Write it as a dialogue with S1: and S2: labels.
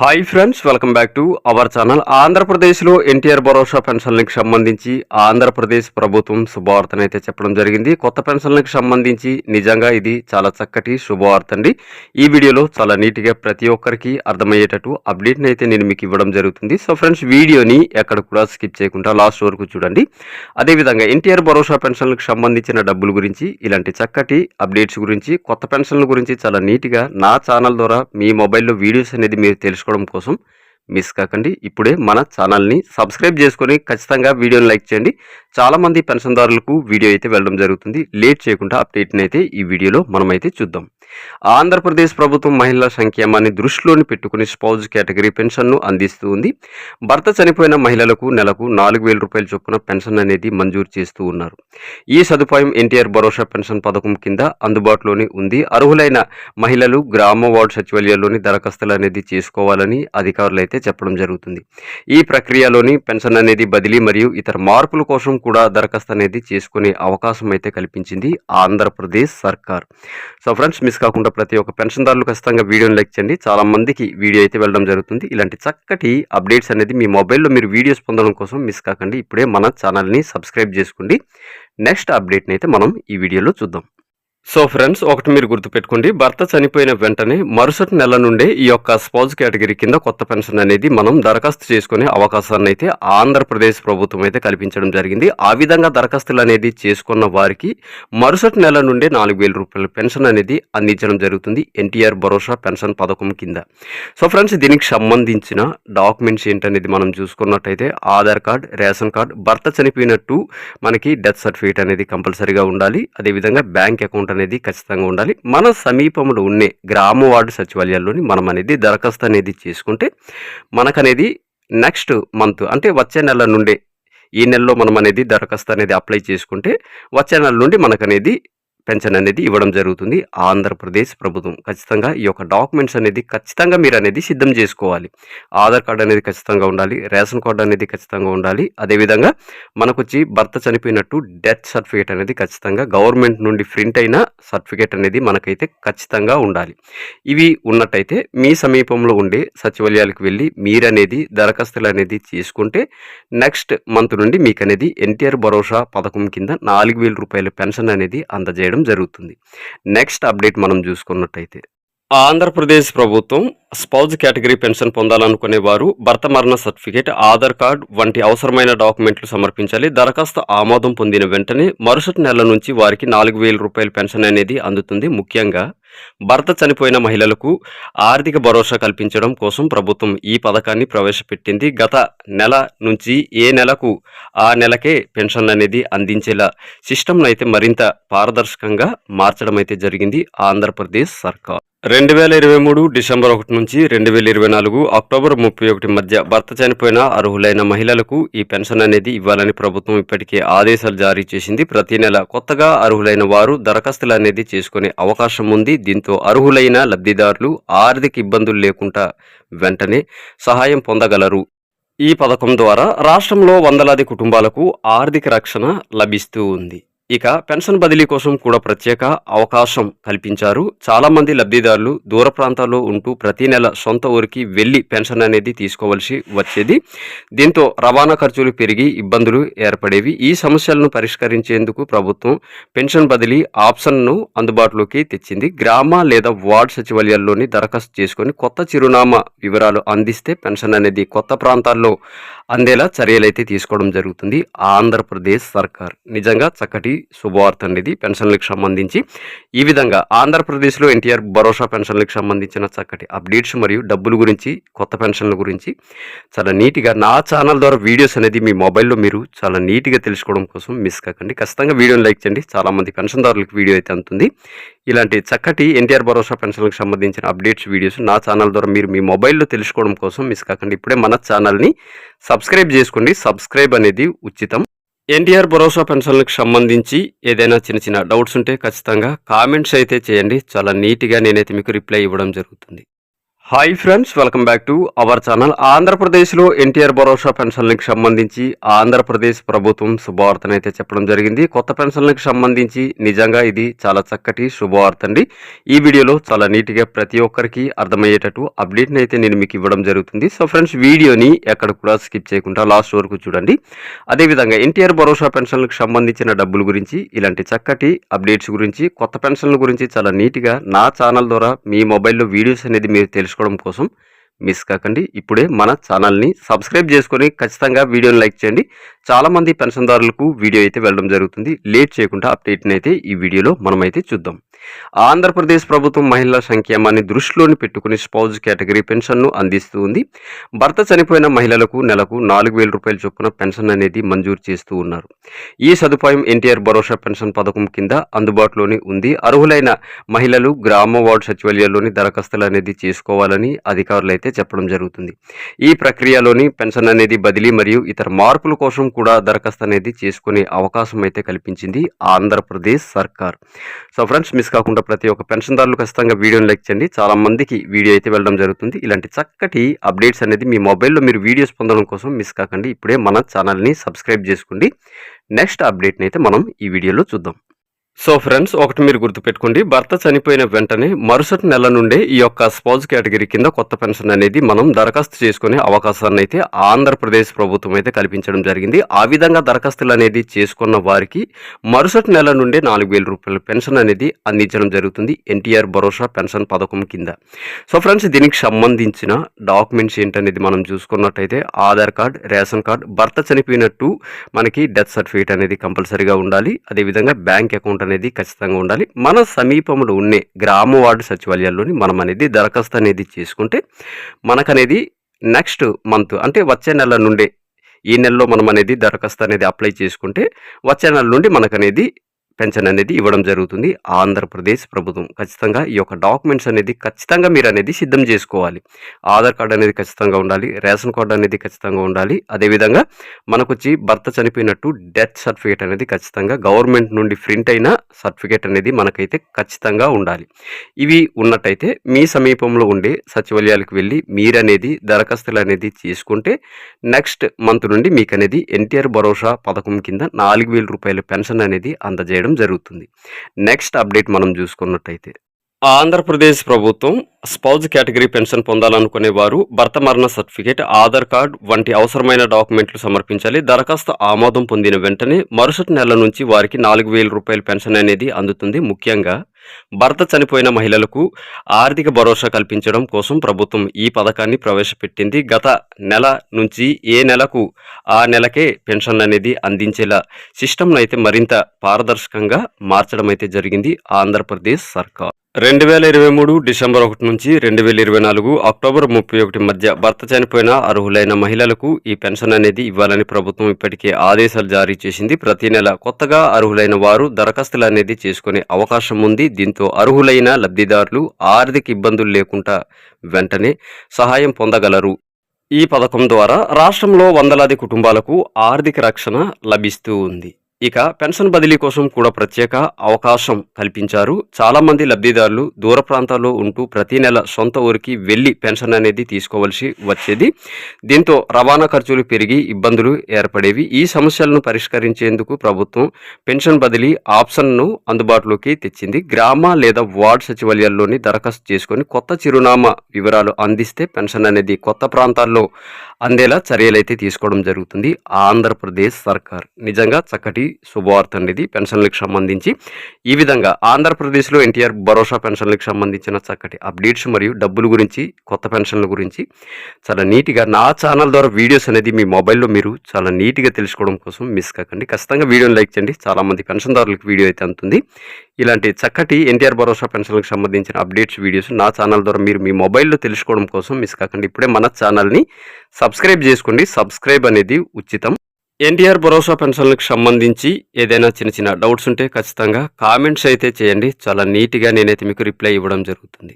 S1: Hi friends welcome back to our channel. ఆంధ్రప్రదేశ్లో ఎన్టీఆర్ భరోసా పెన్షన్లకు సంబంధించి ఆంధ్రప్రదేశ్ ప్రభుత్వం శుభవార్తనైతే చెప్పడం జరిగింది. కొత్త పెన్షన్లకు సంబంధించి నిజంగా ఇది చాలా చక్కటి శుభవార్త అండి. ఈ వీడియోలో చాలా నీట్గా ప్రతి ఒక్కరికి అర్థమయ్యేటట్టు అప్డేట్ని అయితే నేను మీకు ఇవ్వడం జరుగుతుంది. సో ఫ్రెండ్స్ వీడియోని ఎక్కడ కూడా స్కిప్ చేయకుండా లాస్ట్ వరకు చూడండి. అదేవిధంగా ఎన్టీఆర్ భరోసా పెన్షన్లకు సంబంధించిన డబ్బుల గురించి ఇలాంటి చక్కటి అప్డేట్స్ గురించి కొత్త పెన్షన్ల గురించి చాలా నీట్గా నా ఛానల్ ద్వారా మీ మొబైల్లో వీడియోస్ అనేది మీరు తెలుసుకోవడం కోసం మిస్ కాకండి. ఇప్పుడే మన ఛానల్ని సబ్స్క్రైబ్ చేసుకొని ఖచ్చితంగా వీడియోని లైక్ చేయండి. చాలామంది పెన్షన్దారులకు వీడియో అయితే వెళ్ళడం జరుగుతుంది. లేట్ చేయకుండా అప్డేట్ని అయితే ఈ వీడియోలో మనమైతే చూద్దాం. ఆంధ్రప్రదేశ్ ప్రభుత్వం మహిళల సంక్షేమాన్ని దృష్టిలోని పెట్టుకుని స్పౌజ్ కేటగిరీ పెన్షన్ను అందిస్తూ ఉంది. భర్త చనిపోయిన మహిళలకు నెలకు నాలుగు వేల రూపాయల చొప్పున పెన్షన్ అనేది మంజూరు చేస్తూ ఉన్నారు. ఈ సదుపాయం ఎన్టీఆర్ భరోసా పెన్షన్ పథకం కింద అందుబాటులోనే ఉంది. అర్హులైన మహిళలు గ్రామ వార్డు సచివాలయాల్లోని దరఖాస్తులు అనేది చేసుకోవాలని అధికారులు అయితే చెప్పడం జరుగుతుంది. ఈ ప్రక్రియలోని పెన్షన్ అనేది బదిలీ మరియు ఇతర మార్పుల కోసం కూడా దరఖాస్తు అనేది చేసుకునే అవకాశం అయితే కల్పించింది ఆంధ్రప్రదేశ్ సర్కార్. సో ఫ్రెండ్స్ మిస్ కాకుండా ప్రతి ఒక్క పెన్షన్దారులు ఖచ్చితంగా వీడియోని లైక్ చేయండి. చాలా మందికి వీడియో అయితే వెళ్ళడం జరుగుతుంది. ఇలాంటి చక్కటి అప్డేట్స్ అనేది మీ మొబైల్లో మీరు వీడియోస్ పొందడం కోసం మిస్ కాకండి. ఇప్పుడే మన ఛానల్ని సబ్స్క్రైబ్ చేసుకోండి. నెక్స్ట్ అప్డేట్ని అయితే మనం ఈ వీడియోలో చూద్దాం. సో ఫ్రెండ్స్ ఒకటి మీరు గుర్తుపెట్టుకోండి. భర్త చనిపోయిన వెంటనే మరుసటి నెల నుండే ఈ యొక్క స్పౌజ్ కేటగిరీ కింద కొత్త పెన్షన్ అనేది మనం దరఖాస్తు చేసుకునే అవకాశాన్ని అయితే ఆంధ్రప్రదేశ్ ప్రభుత్వం అయితే కల్పించడం జరిగింది. ఆ విధంగా దరఖాస్తులు అనేది చేసుకున్న వారికి మరుసటి నెల నుండే నాలుగు వేల రూపాయల పెన్షన్ అనేది అందించడం జరుగుతుంది. ఎన్టీఆర్ భరోసా పెన్షన్ పథకం కింద. సో ఫ్రెండ్స్ దీనికి సంబంధించిన డాక్యుమెంట్స్ ఏంటనేది మనం చూసుకున్నట్టయితే ఆధార్ కార్డ్ రేషన్ కార్డ్ భర్త చనిపోయినట్టు మనకి డెత్ సర్టిఫికేట్ అనేది కంపల్సరీగా ఉండాలి. అదేవిధంగా బ్యాంక్ అకౌంట్ అనేది ఖచ్చితంగా ఉండాలి. మన సమీపంలో ఉండే గ్రామ వార్డు సచివాలయాల్లోని మనం అనేది దరఖాస్తు అనేది చేసుకుంటే మనకనేది నెక్స్ట్ మంత్ అంటే వచ్చే నెల నుండే ఈ నెలలో మనం అనేది దరఖాస్తు అనేది అప్లై చేసుకుంటే వచ్చే నెల నుండి మనకనేది పెన్షన్ అనేది ఇవ్వడం జరుగుతుంది. ఆంధ్రప్రదేశ్ ప్రభుత్వం ఖచ్చితంగా ఈ యొక్క డాక్యుమెంట్స్ అనేది ఖచ్చితంగా మీరు అనేది సిద్ధం చేసుకోవాలి. ఆధార్ కార్డు అనేది ఖచ్చితంగా ఉండాలి. రేషన్ కార్డు అనేది ఖచ్చితంగా ఉండాలి. అదేవిధంగా మనకు వచ్చి భర్త చనిపోయినట్టు డెత్ సర్టిఫికేట్ అనేది ఖచ్చితంగా గవర్నమెంట్ నుండి ప్రింట్ అయిన సర్టిఫికేట్ అనేది మనకైతే ఖచ్చితంగా ఉండాలి. ఇవి ఉన్నట్టయితే మీ సమీపంలో ఉండే సచివాలయాలకు వెళ్ళి మీరనేది దరఖాస్తులు అనేది చేసుకుంటే నెక్స్ట్ మంత్ నుండి మీకు అనేది ఎన్టీఆర్ భరోసా పథకం కింద నాలుగు వేల రూపాయల పెన్షన్ అనేది అందజేయడం జరుగుతుంది. నెక్స్ట్ అప్డేట్ మనం చూసుకున్నట్టయితే ఆంధ్రప్రదేశ్ ప్రభుత్వం స్పౌజ్ కేటగిరీ పెన్షన్ పొందాలనుకునే వారు భర్త మరణ సర్టిఫికేట్ ఆధార్ కార్డ్ వంటి అవసరమైన డాక్యుమెంట్లు సమర్పించాలి. దరఖాస్తు ఆమోదం పొందిన వెంటనే మరుసటి నెల నుంచి వారికి నాలుగు వేల రూపాయల పెన్షన్ అనేది అందుతుంది. ముఖ్యంగా భర్త చనిపోయిన మహిళలకు ఆర్థిక భరోసా కల్పించడం కోసం ప్రభుత్వం ఈ పథకాన్ని ప్రవేశపెట్టింది. గత నెల నుంచి ఏ నెలకు ఆ నెలకే పెన్షన్ అనేది అందించేలా సిస్టమ్ను అయితే మరింత పారదర్శకంగా మార్చడం అయితే జరిగింది. ఆంధ్రప్రదేశ్ సర్కార్ రెండు వేల ఇరవై మూడు డిసెంబర్ ఒకటి నుంచి రెండు వేల ఇరవై నాలుగు అక్టోబర్ ముప్పై ఒకటి మధ్య భర్త చనిపోయిన అర్హులైన మహిళలకు ఈ పెన్షన్ అనేది ఇవ్వాలని ప్రభుత్వం ఇప్పటికే ఆదేశాలు జారీ చేసింది. ప్రతి నెల కొత్తగా అర్హులైన వారు దరఖాస్తులు అనేది చేసుకునే అవకాశం ఉంది. దీంతో అర్హులైన లబ్ధిదారులు ఆర్థిక ఇబ్బందులు లేకుండా వెంటనే సహాయం పొందగలరు. ఈ పథకం ద్వారా రాష్ట్రంలో వందలాది కుటుంబాలకు ఆర్థిక రక్షణ లభిస్తూ ఉంది. ఇక పెన్షన్ బదిలీ కోసం కూడా ప్రత్యేక అవకాశం కల్పించారు. చాలామంది లబ్ధిదారులు దూర ప్రాంతాల్లో ఉంటూ ప్రతి నెల సొంత ఊరికి వెళ్ళి పెన్షన్ అనేది తీసుకోవాల్సి వచ్చేది. దీంతో రవాణా ఖర్చులు పెరిగి ఇబ్బందులు ఏర్పడేవి. ఈ సమస్యలను పరిష్కరించేందుకు ప్రభుత్వం పెన్షన్ బదిలీ ఆప్షన్ను అందుబాటులోకి తెచ్చింది. గ్రామ లేదా వార్డు సచివాలయాల్లోని దరఖాస్తు చేసుకొని కొత్త చిరునామా వివరాలు అందిస్తే పెన్షన్ అనేది కొత్త ప్రాంతాల్లో అందేలా చర్యలైతే తీసుకోవడం జరుగుతుంది. ఆంధ్రప్రదేశ్ సర్కార్ నిజంగా చక్కటి శుభవార్త అనేది పెన్షన్లకు సంబంధించి. ఈ విధంగా ఆంధ్రప్రదేశ్లో ఎన్టీఆర్ భరోసా పెన్షన్లకు సంబంధించిన చక్కటి అప్డేట్స్ మరియు డబ్బుల గురించి కొత్త పెన్షన్ల గురించి చాలా నీట్గా నా ఛానల్ ద్వారా వీడియోస్ అనేది మీ మొబైల్లో మీరు చాలా నీట్గా తెలుసుకోవడం కోసం మిస్ కాకండి. ఖచ్చితంగా వీడియోని లైక్ చేయండి. చాలామంది పెన్షన్దారులకు వీడియో అయితే అందుతుంది. ఇలాంటి చక్కటి ఎన్టీఆర్ భరోసా పెన్షన్లకు సంబంధించిన అప్డేట్స్ వీడియోస్ నా ఛానల్ ద్వారా మీరు మీ మొబైల్లో తెలుసుకోవడం కోసం మిస్ కాకండి. ఇప్పుడే మన ఛానల్ని సబ్స్క్రైబ్ చేసుకోండి. సబ్స్క్రైబ్ అనేది ఉచితం. ఎన్టీఆర్ భరోసా పెన్షన్లకు సంబంధించి ఏదైనా చిన్న చిన్న డౌట్స్ ఉంటే ఖచ్చితంగా కామెంట్స్ అయితే చేయండి. చాలా నీట్గా నేనైతే మీకు రిప్లై ఇవ్వడం జరుగుతుంది. Hi friends welcome back to our channel ఆంధ్రప్రదేశ్లో ఎన్టీఆర్ భరోసా పెన్షన్లకు సంబంధించి ఆంధ్రప్రదేశ్ ప్రభుత్వం శుభవార్తనైతే చెప్పడం జరిగింది. కొత్త పెన్షన్లకు సంబంధించి నిజంగా ఇది చాలా చక్కటి శుభవార్త అండి. ఈ వీడియోలో చాలా నీట్గా ప్రతి ఒక్కరికి అర్థమయ్యేటట్టు అప్డేట్ని అయితే నేను మీకు ఇవ్వడం జరుగుతుంది. సో ఫ్రెండ్స్ వీడియోని ఎక్కడ కూడా స్కిప్ చేయకుండా లాస్ట్ వరకు చూడండి. అదేవిధంగా ఎన్టీఆర్ భరోసా పెన్షన్లకు సంబంధించిన డబ్బుల గురించి ఇలాంటి చక్కటి అప్డేట్స్ గురించి కొత్త పెన్షన్ల గురించి చాలా నీట్గా నా ఛానల్ ద్వారా మీ మొబైల్లో వీడియోస్ అనేది మీరు తెలుసుకోవడం కోసం మిస్ కాకండి. ఇప్పుడే మన ఛానల్ని సబ్స్క్రైబ్ చేసుకొని ఖచ్చితంగా వీడియోని లైక్ చేయండి. చాలామంది పెన్షన్దారులకు వీడియో అయితే వెళ్ళడం జరుగుతుంది. లేట్ చేయకుండా అప్డేట్ని అయితే ఈ వీడియోలో మనమైతే చూద్దాం. ఆంధ్రప్రదేశ్ ప్రభుత్వం మహిళల సంక్షేమాన్ని దృష్టిలోని పెట్టుకుని స్పౌజ్ కేటగిరీ పెన్షన్ను అందిస్తూ ఉంది. భర్త చనిపోయిన మహిళలకు నెలకు నాలుగు వేల రూపాయల చొప్పున పెన్షన్ అనేది మంజూరు చేస్తూ ఉన్నారు. ఈ సదుపాయం ఎన్టీఆర్ భరోసా పెన్షన్ పథకం కింద అందుబాటులోనే ఉంది. అర్హులైన మహిళలు గ్రామ వార్డు సచివాలయాల్లోని దరఖాస్తులు అనేది చేసుకోవాలని అధికారులు అయితే చెప్పడం జరుగుతుంది. ఈ ప్రక్రియలోని పెన్షన్ అనేది బదిలీ మరియు ఇతర మార్పుల కోసం కూడా దరఖాస్తు అనేది చేసుకునే అవకాశం అయితే కల్పించింది ఆంధ్రప్రదేశ్ సర్కార్. సో ఫ్రెండ్స్ మిస్ కాకుండా ప్రతి ఒక్క పెన్షన్దారులు ఖచ్చితంగా వీడియోని లైక్ చేయండి. చాలా మందికి వీడియో అయితే వెళ్ళడం జరుగుతుంది. ఇలాంటి చక్కటి అప్డేట్స్ అనేది మీ మొబైల్లో మీరు వీడియోస్ పొందడం కోసం మిస్ కాకండి. ఇప్పుడే మన ఛానల్ని సబ్స్క్రైబ్ చేసుకోండి. నెక్స్ట్ అప్డేట్ని అయితే మనం ఈ వీడియోలో చూద్దాం. సో ఫ్రెండ్స్ ఒకటి మీరు గుర్తుపెట్టుకోండి భర్త చనిపోయిన వెంటనే మరుసటి నెల నుండే ఈ యొక్క స్పౌజ్ కేటగిరీ కింద కొత్త పెన్షన్ అనేది మనం దరఖాస్తు చేసుకునే అవకాశాన్ని అయితే ఆంధ్రప్రదేశ్ ప్రభుత్వం అయితే కల్పించడం జరిగింది. ఆ విధంగా దరఖాస్తులు అనేది చేసుకున్న వారికి మరుసటి నెల నుండే నాలుగు వేల రూపాయల పెన్షన్ అనేది అందించడం జరుగుతుంది ఎన్టీఆర్ భరోసా పెన్షన్ పథకం కింద. సో ఫ్రెండ్స్ దీనికి సంబంధించిన డాక్యుమెంట్స్ ఏంటనేది మనం చూసుకున్నట్టయితే ఆధార్ కార్డ్ రేషన్ కార్డ్ భర్త చనిపోయినట్టు మనకి డెత్ సర్టిఫికేట్ అనేది కంపల్సరీగా ఉండాలి. అదేవిధంగా బ్యాంక్ అకౌంట్ అనేది ఖచ్చితంగా ఉండాలి. మన సమీపంలో ఉండే గ్రామ వార్డు సచివాలయాల్లోని మనం అనేది దరఖాస్తు అనేది చేసుకుంటే మనకనేది నెక్స్ట్ మంత్ అంటే వచ్చే నెల నుండే ఈ నెలలో మనం అనేది దరఖాస్తు అనేది అప్లై చేసుకుంటే వచ్చే నెల నుండి మనకనేది పెన్షన్ అనేది ఇవ్వడం జరుగుతుంది. ఆంధ్రప్రదేశ్ ప్రభుత్వం ఖచ్చితంగా ఈ యొక్క డాక్యుమెంట్స్ అనేది ఖచ్చితంగా మీరు అనేది సిద్ధం చేసుకోవాలి. ఆధార్ కార్డు అనేది ఖచ్చితంగా ఉండాలి. రేషన్ కార్డు అనేది ఖచ్చితంగా ఉండాలి. అదేవిధంగా మనకు వచ్చి భర్త చనిపోయినట్టు డెత్ సర్టిఫికేట్ అనేది ఖచ్చితంగా గవర్నమెంట్ నుండి ప్రింట్ అయిన సర్టిఫికేట్ అనేది మనకైతే ఖచ్చితంగా ఉండాలి. ఇవి ఉన్నట్టయితే మీ సమీపంలో ఉండే సచివాలయాలకు వెళ్ళి మీరనేది దరఖాస్తులు అనేది చేసుకుంటే నెక్స్ట్ మంత్ నుండి మీకు అనేది ఎన్టీఆర్ భరోసా పథకం కింద నాలుగు వేల రూపాయల పెన్షన్ అనేది అందజేయడం జరుగుతుంది. నెక్స్ట్ అప్డేట్ మనం చూసుకున్నట్టయితే ఆంధ్రప్రదేశ్ ప్రభుత్వం స్పౌజ్ కేటగిరీ పెన్షన్ పొందాలనుకునే వారు భర్త మరణ సర్టిఫికేట్ ఆధార్ కార్డ్ వంటి అవసరమైన డాక్యుమెంట్లు సమర్పించాలి. దరఖాస్తు ఆమోదం పొందిన వెంటనే మరుసటి నెల నుంచి వారికి నాలుగు వేల రూపాయల పెన్షన్ అనేది అందుతుంది. ముఖ్యంగా భర్త చనిపోయిన మహిళలకు ఆర్థిక భరోసా కల్పించడం కోసం ప్రభుత్వం ఈ పథకాన్ని ప్రవేశపెట్టింది. గత నెల నుంచి ఏ నెలకు ఆ నెలకే పెన్షన్ అనేది అందించేలా సిస్టమ్ను అయితే మరింత పారదర్శకంగా మార్చడం అయితే జరిగింది. ఆంధ్రప్రదేశ్ సర్కార్ రెండు వేల ఇరవై మూడు డిసెంబర్ ఒకటి నుంచి రెండు వేల ఇరవై నాలుగు అక్టోబర్ ముప్పై ఒకటి మధ్య భర్త చనిపోయిన అర్హులైన మహిళలకు ఈ పెన్షన్ అనేది ఇవ్వాలని ప్రభుత్వం ఇప్పటికే ఆదేశాలు జారీ చేసింది. ప్రతి నెల కొత్తగా అర్హులైన వారు దరఖాస్తులు అనేది చేసుకునే అవకాశం ఉంది. దీంతో అర్హులైన లబ్ధిదారులు ఆర్థిక ఇబ్బందులు లేకుండా వెంటనే సహాయం పొందగలరు. ఈ పథకం ద్వారా రాష్ట్రంలో వందలాది కుటుంబాలకు ఆర్థిక రక్షణ లభిస్తూ ఉంది. ఇక పెన్షన్ బదిలీ కోసం కూడా ప్రత్యేక అవకాశం కల్పించారు. చాలామంది లబ్ధిదారులు దూర ప్రాంతాల్లో ఉంటూ ప్రతి నెల సొంత ఊరికి వెళ్ళి పెన్షన్ అనేది తీసుకోవాల్సి వచ్చేది. దీంతో రవాణా ఖర్చులు పెరిగి ఇబ్బందులు ఏర్పడేవి. ఈ సమస్యలను పరిష్కరించేందుకు ప్రభుత్వం పెన్షన్ బదిలీ ఆప్షన్ను అందుబాటులోకి తెచ్చింది. గ్రామ లేదా వార్డ్ సచివాలయాల్లోని దరఖాస్తు చేసుకొని కొత్త చిరునామా వివరాలు అందిస్తే పెన్షన్ అనేది కొత్త ప్రాంతాల్లో అందేలా చర్యలైతే తీసుకోవడం జరుగుతుంది. ఆంధ్రప్రదేశ్ సర్కార్ నిజంగా చక్కటి శుభవార్త అనేది పెన్షన్లకు సంబంధించి. ఈ విధంగా ఆంధ్రప్రదేశ్లో ఎన్టీఆర్ భరోసా పెన్షన్లకు సంబంధించిన చక్కటి అప్డేట్స్ మరియు డబ్బుల గురించి కొత్త పెన్షన్ల గురించి చాలా నీట్గా నా ఛానల్ ద్వారా వీడియోస్ అనేది మీ మొబైల్లో మీరు చాలా నీట్గా తెలుసుకోవడం కోసం మిస్ కాకండి. ఖచ్చితంగా వీడియోని లైక్ చేయండి. చాలామంది పెన్షన్దారులకు వీడియో అయితే అందుతుంది ఇలాంటి చక్కటి ఎన్టీఆర్ భరోసా పెన్షన్లకు సంబంధించిన అప్డేట్స్ వీడియోస్ నా ఛానల్ ద్వారా మీరు మీ మొబైల్లో తెలుసుకోవడం కోసం మిస్ కాకండి. ఇప్పుడే మన ఛానల్ని సబ్స్క్రైబ్ చేసుకోండి. సబ్స్క్రైబ్ అనేది ఉచితం. ఎన్టీఆర్ భరోసా పెన్షన్లకు సంబంధించి ఏదైనా చిన్న చిన్న డౌట్స్ ఉంటే ఖచ్చితంగా కామెంట్స్ అయితే చేయండి. చాలా నీట్గా నేనైతే మీకు రిప్లై ఇవ్వడం జరుగుతుంది.